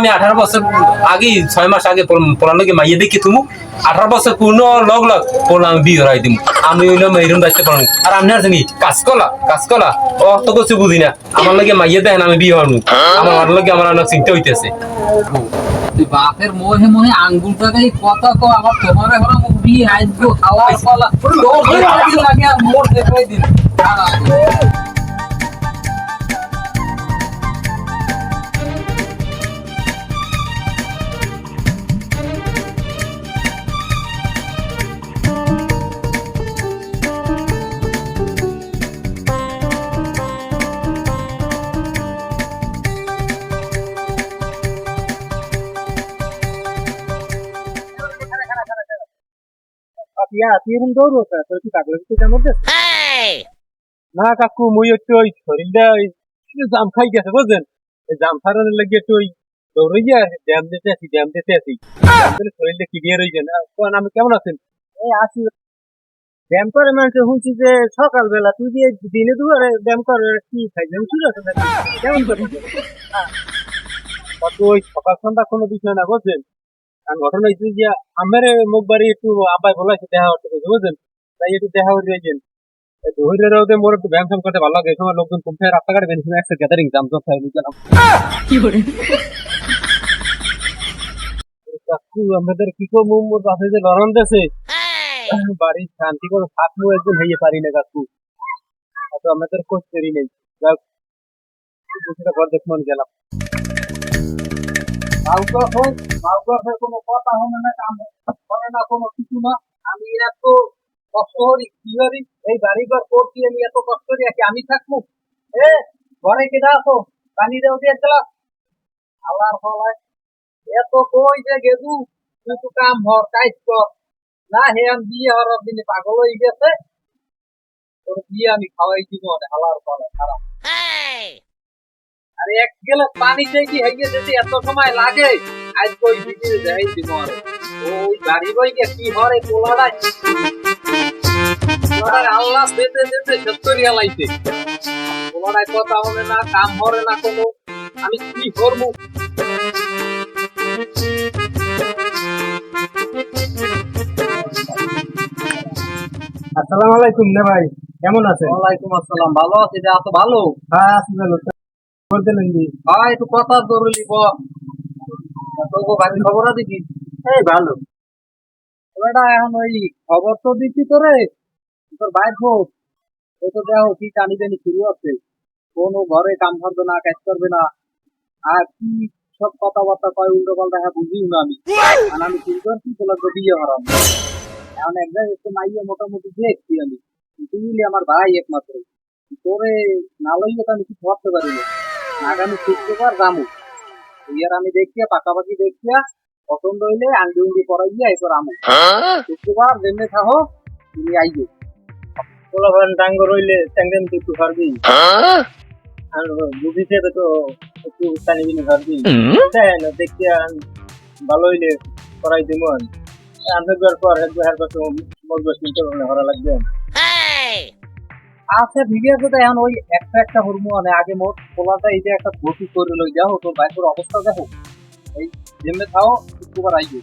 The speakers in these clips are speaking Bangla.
আমি আঠারো বছর আগে ছয় মাস আগে পোলার লোকে মাইয়ে দেখি তুমি আঠারো বছর পূর্ণ লগ লগ পোলা আমি বিয়ে হরাই দিম। আমি হইলাম এইরকম দায়িত্ব পালন। আর আপনি আর জানি কাজকলা কাজকলা ও তো কিছু বুঝি না। আমার লগে মাইয়ে দেখেন আমি বিয়ে হরমু আমার লগে আমার অনেক চিন্তা হইতেছে। বাপের মোহে মোহে আঙ্গুলটাকে কথা কো আবার তোমারে হলো মুখ আইজগো খাওয়ার ফলা তোর লাগে লাগে আর মোর দেখাই দিন ইয়া তুই এরকম দৌড় হতো তোর কি পাগল কিছু জানোর না কাকু মুই একটু ওই শরীরটা ওই জাম খাই গেছে বুঝছেন? এই জাম খাওয়ানোর লাগে একটু ওই ব্যায়াম দিতে আসি ব্যায়াম দিতে আসি। শরীরটা না। কোন আমি কেমন আছেন? এই আছি। ব্যায়াম করে মানুষ শুনছি যে সকালবেলা তুই যে দিনে দুপুরে ব্যায়াম করে কি খাইছেন শুরু আছে কেমন করি? কত ওই সকাল সন্ধ্যা কোনো বিষয় না বুঝছেন? আর ঘটনা হয়েছে যে আমার মুখ বাড়ি একটু আব্বাই বলাইছে দেখা কইছে, বুঝছেন? তাই একটু দেখা ধৈর্যের মোর একটু ব্যায়াম ফ্যাম করতে ভালো লাগে। এই সময় লোকজন কমছে রাস্তাঘাটে বেরিয়েছিল একটা গ্যাদারিং জাম জম খাই গেলাম। কাকু আমাদের কি কো মুম মোর বাসে যে লড়ন দেছে বাড়ি শান্তি করে সাত মু একজন হইয়ে পারি না কাকু। তো আমাদের কোচ করি নেই। যাক দুসরা ঘর দেখমন গেলাম। কাউকে হোক কাউকে হোক কোনো কথা হবে না, কাম করে না কোনো কিছু না। আমি এত কষ্ট করি, কি করি? এই করছি আমি এত কষ্ট করি কি আমি থাকব? এ, ঘরে কেটে আসো পানি দেও দিয়ে গেলাম আল্লাহর ফলায় এত কই যে গেদু, তুই তো কাম হর, কাজ কর। না, হে, আমি বিয়ে হওয়ার দিনে পাগল হয়ে গেছে। তোর বিয়ে আমি খাওয়াই দিব আল্লাহর ফলায় খারাপ আরে এক চাইছি হইয়ে যদি এত সময় লাগে? আজ কই ভিডিও দেখাই দিব আর। ওই গাড়ি বই কে কি হরে আল্লাহ দিতে দিতে সত্তরি হালাইছে পোলাড়াই কথা হবে না কাম হরে না কোনো। আমি কি করব? আসসালামু আলাইকুম নে ভাই কেমন আছেন? ওয়ালাইকুম আসসালাম ভালো আছি যা তো ভালো। হ্যাঁ আছি ভালো। একটু কথা জরুরি এই, ভালো। এখন ওই খবর তো দিচ্ছি তোরে। তোর ও তো দেখো কি টানি টানি শুরু আছে কোনো ঘরে কাম করবে না, কাজ করবে না। আর কি সব কথাবার্তা কয়, উল্টো পাল্টা হ্যাঁ বুঝিও না আমি। আর আমি করছি, তোলা তো হারাম এখন এক জায়গায় একটু মাইয়ে মোটামুটি দেখছি আমি। হলি আমার ভাই একমাত্র। তোরে না লইলে তো আমি কিছু ভাবতে পারি না। আগামী শুক্রবার তুই আর আমি দেখিয়া পাকাপাকি দেখিয়া পছন্দ হইলে আন্ডি উন্ডি পরাই গিয়া এরপর আমু। শুক্রবার যেমনি থাকো তুমি আইবে পোলাপান টাঙ্গ রইলে চ্যাংদেন তুই একটু পারবি আর বুঝিতে তো একটু টানি বিনি পারবি দেন দেখি ভালো হইলে করাই দিব পর একবার হার পাশে মরবে চিন্তা ভাবনা করা লাগবে। আচ্ছা ঠিক আছে তো এখন ওই একটা একটা হরমোন আগে মোট পোলাটা এই যে একটা ভর্তি করে লই যাও তো বাইকের অবস্থা দেখো। এই যেমনি থাও শুক্রবার আইবে।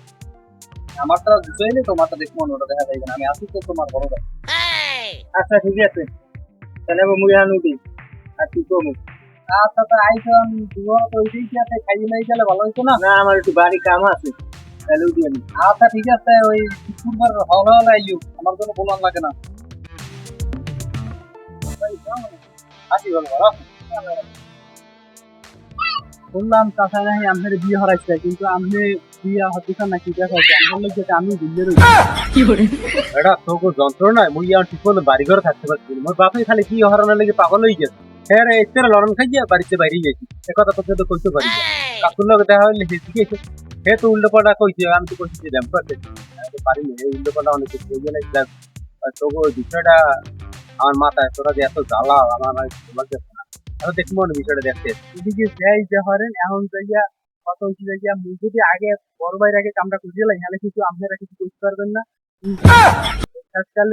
আমারটা বুঝাইলে তোমারটা দেখব ওটা দেখা যাইবে না। আমি আসি তো তোমার বড় ভাই। আচ্ছা ঠিক আছে। তাহলে মুই আনুটি আর কি কমু আচ্ছা তো আইসো আমি দুয়া তো ওই দিকে আছে? খাইয়ে নাই গেলে ভালো হইতো না? না আমার একটু বাড়ি কাম আছে। তাহলে উঠি আমি আচ্ছা ঠিক আছে ওই শুক্রবার হল হল আইও আমার কোনো বলার লাগে না। ভালো ভালো শুনলাম চাচা নাকি আপনার বিয়ে হরাইছে কিন্তু আপনি বিয়ে দেখা আমার লোক যেটা আমি রয়েছি এটা তোকে যন্ত্রণায় মুই আর ঠিক মতো বাড়ি ঘরে থাকতে পারছি মোর বাপে খালি কি হরানোর লেগে পাগল হয়ে গেছে। হ্যাঁ রে এতে লড়ন খাই গিয়ে বাড়িতে বাইরে গেছি। এ কথা তোকে তো কইতে পারি কাকুর লগে দেখা হইলে সে শিখেছে সে তো উল্টো পাল্টা কইছে আমি তো কইছি যে ড্যাম্প করতে পারি না এই উল্টো পাল্টা অনেক কিছু। হয়ে গেলে তোকে বিষয়টা আমার মাথায় তোরা যে এত জ্বালা আমার লাগতেছে না। আমি দেখব না বিষয়টা দেখতে এদিকে যাই যে হরেন এখন যাইয়া কত হচ্ছে যাইয়া যদি আগে বড় ভাইয়ের আগে কামটা করে দিলাই তাহলে কিন্তু আপনারা কিছু করতে পারবেন না। আজকাল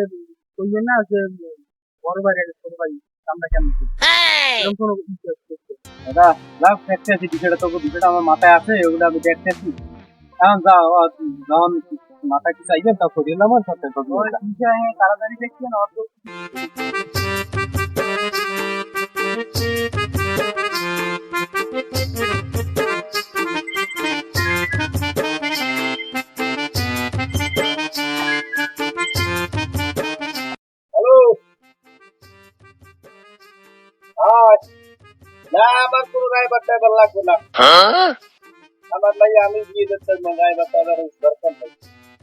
কইয়ে না যে বড় ভাই আগে ছোট ভাই কামটা কেমন এরকম কোনো দাদা লাভ দেখতেছি বিষয়টা তোকে বিষয়টা আমার মাথায় আছে ওগুলো আমি দেখতেছি। এখন যাও যখন মাথায় কিছু আইবে তা করিয়ে নাম সাথে তাড়াতাড়ি দেখছি না অত। না আমার কোনো ড্রাইভার টাইভার লাগবে না। আমার লাগে আমি দিয়ে দিতে ড্রাইভার নেই হ্যাঁ হ্যাঁ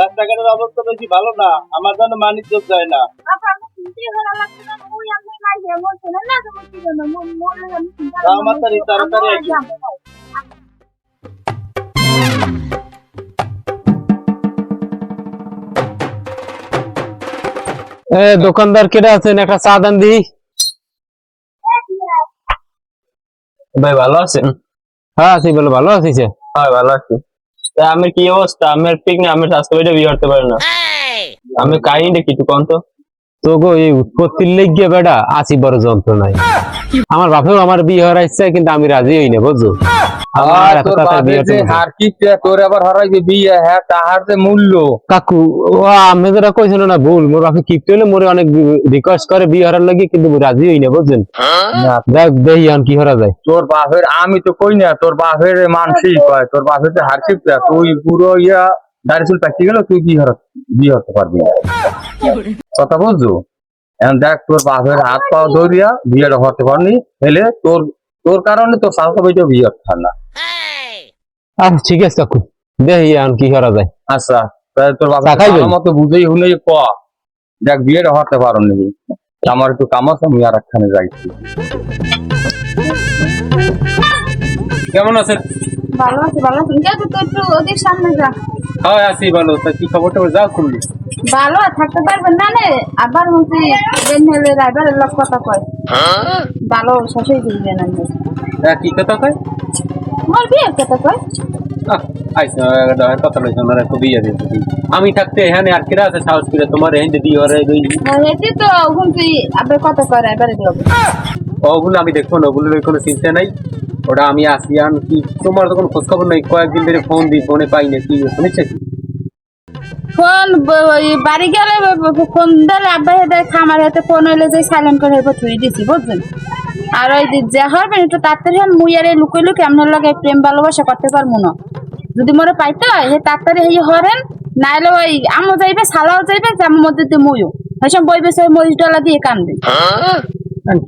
রাস্তাঘাটের অবস্থা বেশি ভালো না আমার জন্য মানিজ্য যায় না। তাড়াতাড়ি দোকানদার কেটে আছেন? একটা চা দান দি। ভাই ভালো আছেন? হ্যাঁ আছি বলো ভালো আছিস হ্যাঁ ভালো আছি। আমার কি অবস্থা? আমার ঠিক না আমার স্বাস্থ্য বাড়িটা বিয়ে করতে পারে না। আমি কাহিনীটা কিছু কম তো তোগো এই উৎপত্তির লেগে বেটা আসি বড় নাই আমার বাপেও আমার বিয়ে হওয়ার ইচ্ছা কিন্তু আমি রাজি হই না বুঝছ? হ্যাঁ তাহার যে মূল্য। কাকু আমি যেটা কইছিল না ভুল। মোর বাপে কিপ্ট হলে মোরে অনেক রিকোয়েস্ট করে বিয়ে হওয়ার লাগে কিন্তু রাজি হই না বুঝছেন? দেখ দেখি এখন কি হরা যায়। তোর বাপের আমি তো কই না তোর বাপের মানসিক কয়? তোর বাপের যে হার কি তুই পুরো ইয়া দাড়ি চুল পাইতে গেল তুই বিয়ে হর বিয়ে হতে পারবি কথা বুঝছ? এখন দেখ তোর বাপের হাত পাও ধরিয়া বিয়েটা হতে পারনি হেলে তোর তোর কারণে তোর সাহস বইটা বিয়ে হতে না। আচ্ছা ঠিক আছে কাকু। দেখি এখন কি করা যায়। আচ্ছা তাহলে তোর বাবা মতো বুঝেই হলে ক? দেখ বিয়েটা হতে পারো নি। আমার একটু কাম আছে আমি আর একখানে যাইছি কেমন আছেন? ভালো আছে ভালো আছে। যা তো একটু ওদের সামনে যা। হ্যাঁ আছি ভালো। তা কি খবর টবর? যাও খুললি। ভালো থাকতে পারবেন না নে? আবার হচ্ছে বেন রাইবার লোক কথা কয়। ভালো শাশুড়ি দিবেন আমি হ্যাঁ কি কথা কয়? মোর বিয়ে কথা কয়? আহ, আইসা দাঁড়ায় কথা লইছ না রে বিয়ে দিতে আমি থাকতে এখানে আর কিরা আছে সাহস করে? তোমার এখানে দিয়ে ওরে দুই এতে তো আবার কথা ওগুলো আমি দেখব না ওগুলো কোনো চিন্তা নাই। ওটা আমি আসি আন কি তোমার তো কোনো খোঁজ খবর নাই কয়েকদিন ধরে ফোন দিই ফোনে পাই না কি শুনেছে কি? ফোন ওই বাড়ি গেলে ফোন দিলে আব্বা হেদে খামার হাতে ফোন হইলে যে সাইলেন্ট করে থুই দিছি বুঝছেন? আর ওই যে যা হবেন একটু তাড়াতাড়ি হন মুই আর এই লুকে লুকে আপনার লগে প্রেম ভালোবাসা করতে পারব না। যদি মোরে পাইতে হয় হে তাড়াতাড়ি হেই হরেন নাইলে ওই আমও যাইবে সালাও যাইবে জামার মধ্যে দিয়ে মুইও। ওইসব বইবে সে মরিচ ডলা দিয়ে কান্দে।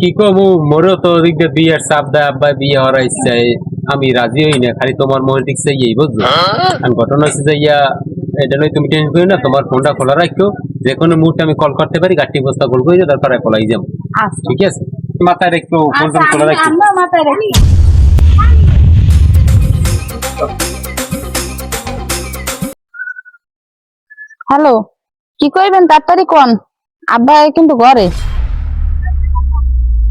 কি করব মোরও তো ওদিক দিয়ে বিয়ের চাপ দেয় আব্বা বিয়ে হওয়ার ইচ্ছা আমি রাজি হই না খালি তোমার মনের দিক চাই বুঝলো ঘটনা হচ্ছে যে ইয়া এটা নয় তুমি টেনশন করি না তোমার ফোনটা খোলা রাখো যে কোনো মুহূর্তে আমি কল করতে পারি গাড়ি বস্তা গোল করে হয় কলাই যাব। আচ্ছা। ঠিক আছে? মাথায় রেখো ফোন আচ্ছা আমি- রাখি। আমরা মাথায় রাখি। হ্যালো কি কইবেন? তাড়াতাড়ি কোন? আব্বা কিন্তু ঘরে।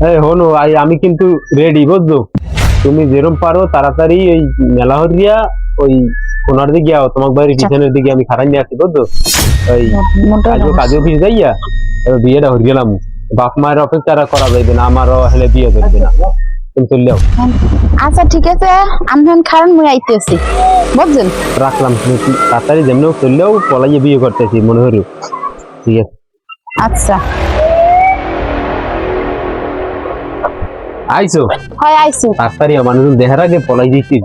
এই হনো আই আমি কিন্তু রেডি বুঝছ তুমি যেরকম পারো তাড়াতাড়ি এই মেলা হরিয়া ওই কোনার দিকে যাও তোমার বাড়ির পিছনের দিকে আমি খারাই নিয়ে আসি বুঝছ ওই আজও কাজে অফিস যাইয়া বিয়েটা হয়ে গেলাম। বাপ মায়ের অপেক্ষা করা যাইবে না আমারও হেলে বিয়ে করবে না। চলে যাও আচ্ছা ঠিক আছে। আমি এখন খারান মুই আইতেছি। বুঝছেন? রাখলাম তুমি তাড়াতাড়ি যেমন চললেও পলাইয়ে বিয়ে করতেছি মনে হলো ঠিক আছে। আচ্ছা। আইসো হয় আইসু তাড়াতাড়ি আমার দেহার আগে পলাই দিচ্ছি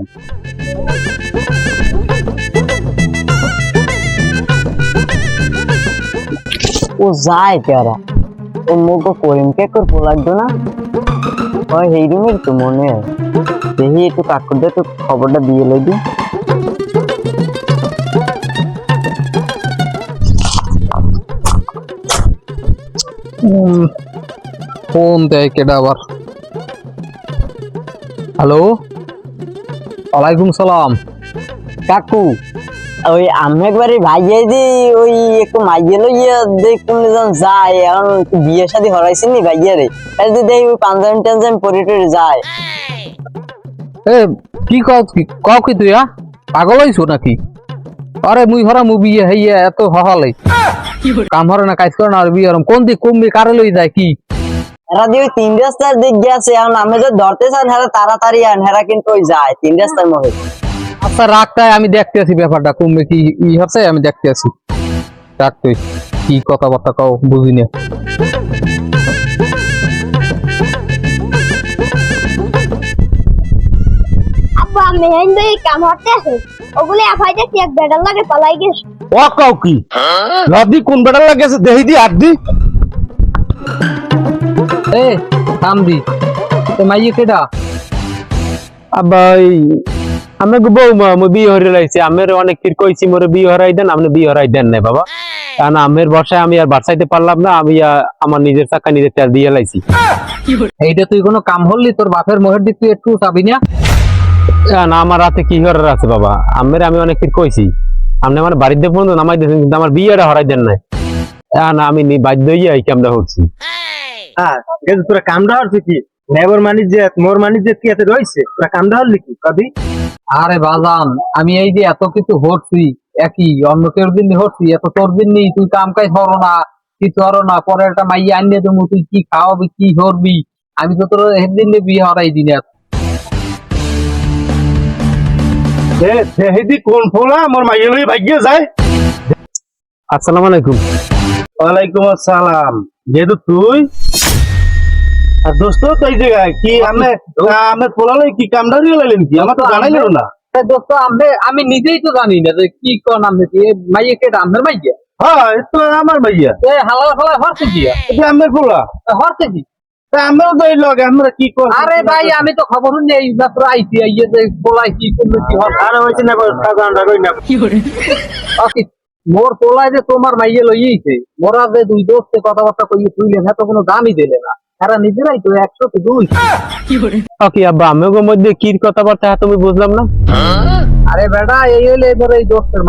ও যায় পেয়ারা। ও মুখ করিম কে করব লাগতো না ওই সেই রুমের তো মনে হয় দেখি একটু কাকুরটা তো খবরটা দিয়ে লাগবে ফোন দেয় কেডা আবার হ্যালো ওয়ালাইকুম সালাম কাকু ওই আমি একবারে ভাইয়াই দি ওই একটু মাইয়ে লইয়া দেখুন যখন যায়। এখন বিয়ে শাদী হরাইছি নি ভাইয়া রে যদি ওই পাঞ্জাবি টাঞ্জাবি পরে টরে যায়। এ কি কও কি কও কি তুই পাগল হইছো নাকি? আরে মুই হরা মু বিয়ে হইয়া এত হহালে। কাম হরে না কাজ করে না আর বিয়ে কোন দিক কমবি কারে লই যায় কি? এরা দিয়ে ওই তিন রাস্তার দিক গেছে এখন আমি যে ধরতে চান হেরা তাড়াতাড়ি আন হেরা কিন্তু ওই যায় তিন রাস্তার মধ্যে। আচ্ছা রাখতাই আমি দেখতে আছি ব্যাপারটা। কমবে কি ই হচ্ছে আমি দেখতে আছি রাখতে কি কথাবার্তা কও বুঝি না। আব্বা মেহেন ভাই কাম হতে আছে। ওগুলি আফাই দেখছি এক বেটার লাগে পালাই গেছে। ও কাউ কি? নদী কোন বেড়ার লাগেছে দেহি দি আর দি। এ থাম দি। তো মাইয়ে কেডা? আব্বা মই বিয়ে আমের অনেক ফির কইছি, মোরে বিয়ে হরাই দেন, আপনি বিয়ে হরাই দেন নাই, বাবা। কারণ আমের বর্ষায় আমি আর বাঁচাইতে পারলাম না, আমি আমার নিজের নিজের তেল দিয়ে লাইছি। এইটা তুই কোনো কাম তোর বাপের মোহের দিক তুই একটু চাবি না। না আমার রাতে কি আছে, বাবা? আমের আমি অনেক ফির কইছি। আপনি আমার বাড়িতে ফোন নামাই দিয়েছেন, কিন্তু আমার বিয়েটা হরাই দেন নাই। না আমি নি- বাধ্য হইয়া এই কামটা করছি। হ্যাঁ তোরা কামটা হচ্ছে কি? নেবর মানি যে মোর কি এতে রইছে তোরা কামটা হলি কবি? আরে বাজান আমি এই যে এত কিছু হচ্ছি একই অন্য কেউ দিন হচ্ছি এত তোর দিন নেই তুই কাম কাজ হরো না কিছু হরো না পরে একটা মাইয়া আনিয়ে দেবো তুই কি খাওয়াবি কি করবি আমি তো তোর হেদিন বিয়ে হরাই দিনে দেহি দি কোন ফোলা? মোর মাইয়ে লই ভাগিয়ে যায়। আসসালামু আলাইকুম। ওয়ালাইকুম আসসালাম। যেহেতু তুই দোস্ত কি আমি আমি পোলালে কি কামটা দিয়ে কি? আমার তো জানাই না। দোস্ত আমি আমি নিজেই তো জানি না যে কি কোন আমি কি মাইয়া আমার মাইয়া? হ্যাঁ তো আমার ভাইয়া এ হালা ফালা হরছে কি? এটা আমার পোলা? হরছে কি? আমরাও তো লগে আমরা কি আরে ভাই আমি তো খবর নেই মাত্র আইছি আইয়ে যে পোলাই কি কি হবে? আরে হইছে না কাজানটা কই না। আকি মোর পোলায় যে তোমার মাইয়ে লইয়েছে মোরা যে দুই দোস্তে কথাবার্তা কইয়ে তুইলে না তো কোনো দামই দিলে না। এরা নিজেরাই তো একশো তো দুই। ওকে আব্বা আমিও মধ্যে কি কথাবার্তা তুমি বুঝলাম না? আরে বেটা এই হইলে এবার এই দোস্তের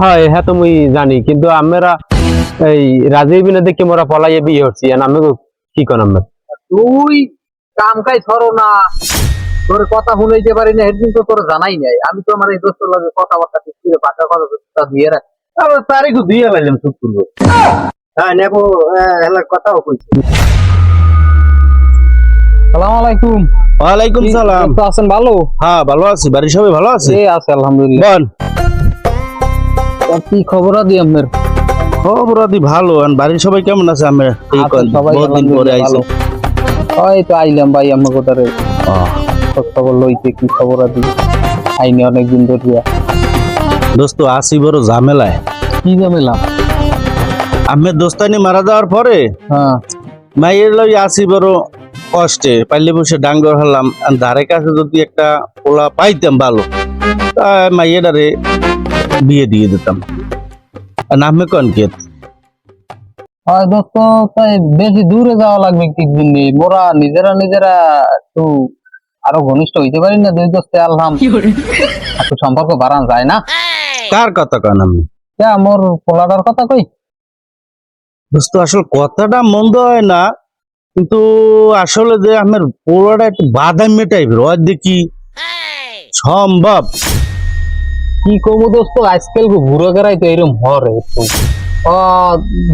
হয় হ্যাঁ তো মুই জানি কিন্তু আমরা এই রাজীব বিনা দেখে মোরা পলাইয়ে বিয়ে হচ্ছি আর আমি কি কোন আমরা তুই কাম কাজ ধরো না। তোর কথা শুনাইতে পারি না সেদিন তো তোর জানাই নাই। আমি তো আমার এই দোস্তের লগে কথাবার্তা ঠিক করে বাচ্চা কথা দিয়ে রাখ। তারিখ দিয়ে লাইলাম চুপ করব। হ্যাঁ নেব হেলার কথাও কইছি। সালাম আলাইকুম। ওয়ালাইকুম সালাম। দোস্ত আছেন ভালো? হ্যাঁ ভালো আছি। বাড়ির সবাই ভালো আছে? এই আছে আলহামদুলিল্লাহ। বল। কি খবর আদি আমার? খবর আদি ভালো। আর বাড়ির সবাই কেমন আছে আমরা? এই পরে আইছে। ওই তো আইলাম ভাই আমার কোথারে খোঁজ খবর লইতে কি খবর আদি? আইনি অনেকদিন ধরিয়া। দোস্ত আসি বড় ঝামেলায়। কি জামেলাম আমের দোস্তানি মারা যাওয়ার পরে হ্যাঁ। মাইয়ের লই আসি বড় কষ্টে পাইলে বসে ডাঙ্গর হলাম ধারে কাছে যদি একটা পোলা পাইতাম ভালো মাইয়েটারে বিয়ে দিয়ে দিতাম। আর নামে কন কে? হয় দোস্ত তাই বেশি দূরে যাওয়া লাগবে কিছুদিন নেই। মোরা নিজেরা নিজেরা একটু আরও ঘনিষ্ঠ হইতে পারি না দুই দোস্তে আলহাম। একটু সম্পর্ক বাড়ান যায় না। কার কথা কন আমি মোর পোলাটার কথা কই? দোস্ত, আসলে কথাটা মন্দ হয় না, কিন্তু আসলে যে আমার পোলাটা একটু বাদামি টাইপের ওর দেখি। সম্ভব। কি কমু দোস্ত, আজকাল ঘুরে গেরাই তো এরকম হরে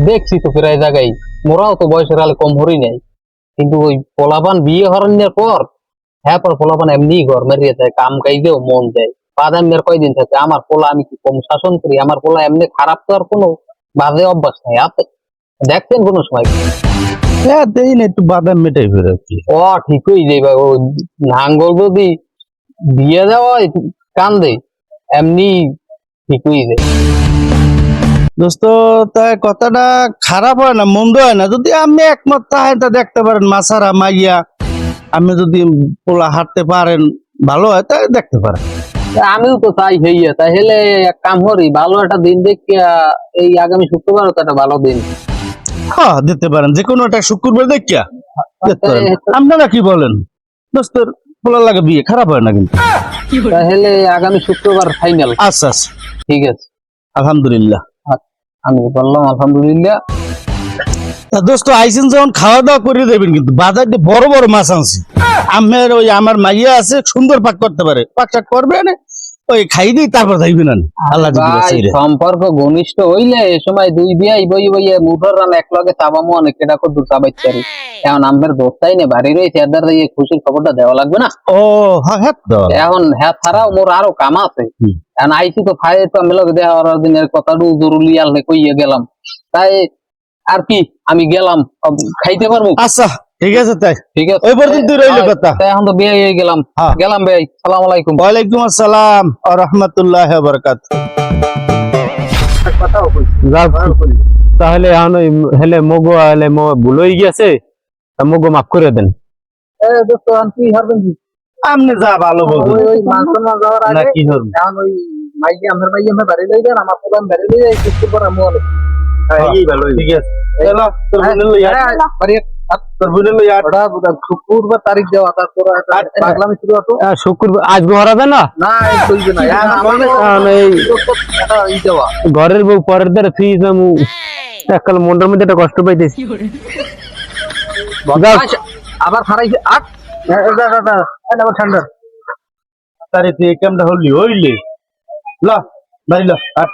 দেখছি তো প্রায় জায়গায়, মোরাও তো বয়সের আলে কম হরি নাই। কিন্তু ওই পোলাপান বিয়ে হরানোর পর হ্যাঁ পর পোলাপান এমনি ঘর মেরিয়ে যায় কাম কাইজেও মন যায় বাদামের কয়দিন থাকে, আমার পোলা আমি কি কম শাসন করি? আমার পোলা এমনি খারাপ তো আর কোনো বাজে অভ্যাস নাই। আছে দেখছেন কোনো সময়? হ্যাঁ দেই না একটু বাদামি কি ও ঠিকই যাইবা ও নাঙ্গল যদি দিয়ে দেওয়া কান্দে এমনি ঠিকই যায় দোস্ত তা কথাটা খারাপ হয় না মন্দ হয় না। যদি আমি একমত তা দেখতে পারেন মাসারা মাইয়া আমি যদি পোলা হাঁটতে পারেন ভালো হয় তাই দেখতে পারেন। আমিও তো তাই হইয়া তাহলে এক কাম করি ভালো একটা দিন দেখিয়া এই আগামী শুক্রবার তো একটা ভালো দিন। হ্যাঁ দিতে পারেন যে কোনো একটা শুক্রবার দেখিয়া পারেন। আপনারা কি বলেন? দোস্তের লাগে বিয়ে খারাপ হয় না কিন্তু। তাহলে আগামী শুক্রবার ফাইনাল আচ্ছা আচ্ছা। ঠিক আছে। আলহামদুলিল্লাহ। আমি বললাম আলহামদুলিল্লাহ। দোস্ত আইসেন যখন খাওয়া দাওয়া করে দেবেন কিন্তু বাজারে বড় বড় মাছ আনছি। আমার ওই আমার মাইয়া আছে সুন্দর পাক করতে পারে। পাক শাক করবে না? ওই খাই দিই তারপর যাইবেন না। আল্লাহ। সম্পর্ক ঘনিষ্ঠ হইলে এ সময় দুই বিয়াই বই বইয়ে মুঠোর রান এক লগে চাবামো অনেক কেটা করে দূর চাবাইতে পারি। এখন আমাদের দোস্তাই নে বাড়ি রয়েছে এদের এই খুশির খবরটা দেওয়া লাগবে না? ও হ্যাঁ হ্যাঁ এখন হ্যাঁ ছাড়াও মোর আরও কাম আছে। এখন আইসি তো খাই তো আমি লগে দিনের কথাটু জরুরি আলনে কইয়ে গেলাম। তাই আর কি আমি গেলাম খাইতে পারব? আচ্ছা ঠিক আছে তাই? ঠিক আছে। ওই পর্যন্ত রইল কথা। তাই এখন তো বিয়ে হয়ে গেলাম। হ্যাঁ। গেলাম ভাই সালাম আলাইকুম। ওয়ালাইকুম আসসালাম ও রহমতুল্লাহ বরকাত যাক, তাহলে এখন হেলে মগো হেলে মো ভুল হয়ে গিয়েছে তা মগো মাফ করে দেন। এ দোস্ত এখন কি আপনি যা ভালো বলবেন। ওই মাংস না যাওয়ার আগে কি করবেন এখন ওই মাইকে আমার মাইকে আমার বাড়ি লই দেন আমার প্রধান বাড়ি লই যাই কিছু পর আমি ঠিক আছে। চলো তোর বোনের লইয়া। ঘরের বউ পরের দ্বারা যাব এককাল মনটার মধ্যে একটা কষ্ট পাইতেছি। আচ্ছা, আবার হারাইছে আট? আবার ঠান্ডা। তারে তুই কামটা হলি হইলে। ল বাড়ি ল আট।